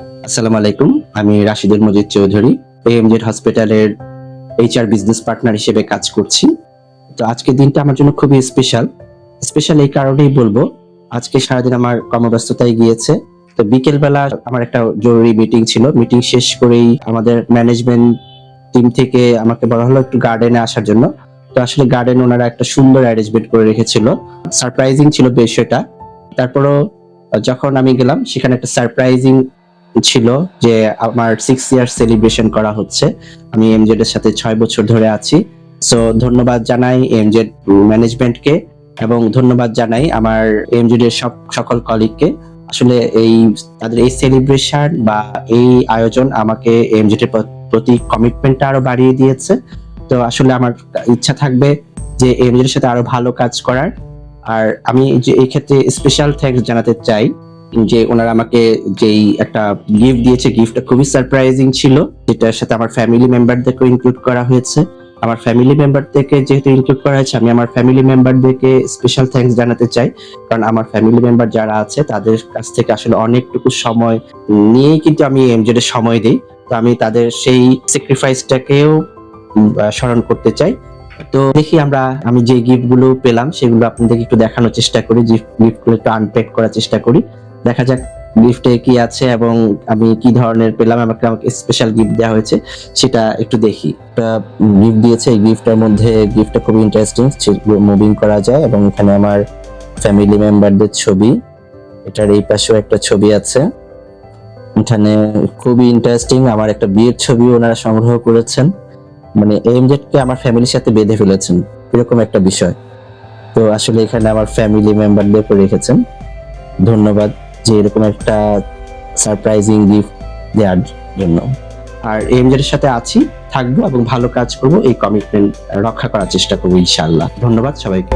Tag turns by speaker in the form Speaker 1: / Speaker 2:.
Speaker 1: আসসালামু আলাইকুম, আমি রাশিদুল মজিদ চৌধুরী এএমজেড হসপিটালের এইচআর বিজনেস পার্টনার হিসেবে কাজ করছি। তো আজকের দিনটা আমার জন্য খুবই স্পেশাল স্পেশাল এই কারণেই বলব, আজকে সারাদিন আমার কর্মব্যস্ততায় গিয়েছে। তো বিকেলবেলা আমার একটা জরুরি মিটিং ছিল। মিটিং শেষ করেই আমাদের ম্যানেজমেন্ট টিম থেকে আমাকে বলা হলো একটু গার্ডেনে আসার জন্য। তো আসলে গার্ডেন ওনারা একটা সুন্দর অ্যারেঞ্জমেন্ট করে রেখেছিল। সারপ্রাইজিং ছিল বেশ বিষয়টা। তারপরও যখন আমি গেলাম, সেখানে একটা সারপ্রাইজিং ছিল যে আমার সিক্স ইয়ার সেলিব্রেশন করা হচ্ছে। আমি এমজেড এর সাথে ছয় বছর ধরে আছি। সো ধন্যবাদ জানাই এমজেড ম্যানেজমেন্টকে এবং ধন্যবাদ জানাই আমার এমজেড এর সব, সকল কলিগকে আসলে এই, তাদের এই সেলিব্রেশন বা এই আয়োজন আমাকে এমজেড এর প্র- প্রতি কমিটমেন্টটা আরও বাড়িয়ে দিয়েছে। তো আসলে আমার ইচ্ছা থাকবে যে এমজেড এর সাথে আরও ভালো কাজ করার। আর আমি যে, এই ক্ষেত্রে স্পেশাল থ্যাঙ্কস জানাতে চাই। যে ওনারা আমাকে যেই একটা গিফট দিয়েছে গিফটটা খুবই সারপ্রাইজিং ছিল। যেটার সাথে আমার ফ্যামিলি মেম্বারদেরকে ইনক্লুড করা হয়েছে। আমার ফ্যামিলি মেম্বারদেরকে যেহেতু ইনক্লুড করা হয়েছে, আমি আমার ফ্যামিলি মেম্বারদেরকে স্পেশাল থ্যাঙ্কস জানাতে চাই। কারণ আমার ফ্যামিলি মেম্বার যারা আছে, তাদের কাছ থেকে আসলে অনেকটুকু সময় নিয়েই কিন্তু আমি এমজেড সময় দিই। তো আমি তাদের সেই স্যাক্রিফাইসটাকেও স্মরণ করতে চাই। তো দেখি আমরা, আমি যে গিফটগুলো পেলাম, সেগুলো আপনাদেরকে একটু দেখানোর চেষ্টা করি গিফটগুলো একটু আনপ্যাক করার চেষ্টা করি। দেখা যাক গিফটে কি আছে এবং আমি কি ধরনের পেলাম, আমাকে আমাকে স্পেশাল গিফট দেওয়া হয়েছে, সেটা একটু দেখি। একটা গিফট দিয়েছে, এই গিফটের মধ্যে গিফটটা খুব ইন্টারেস্টিং মুভিং করা যায় এবং এখানে আমার ফ্যামিলি মেম্বারদের ছবি, এটার এই পাশেও একটা ছবি আছে। এখানে খুবই ইন্টারেস্টিং আমার একটা বিয়ের ছবি ওনারা সংগ্রহ করেছেন। মানে এমজেড কে আমার ফ্যামিলির সাথে বেঁধে ফেলেছেন, এরকম একটা বিষয়। তো আসলে এখানে আমার ফ্যামিলি মেম্বারদেরকে রেখেছেন। ধন্যবাদ। যে এরকম একটা সারপ্রাইজিং গিফট দেওয়ার জন্য। আর এমজের সাথে আছি, থাকব এবং ভালো কাজ করব, এই কমিটমেন্ট রক্ষা করার চেষ্টা করব ইনশাল্লাহ ধন্যবাদ সবাইকে।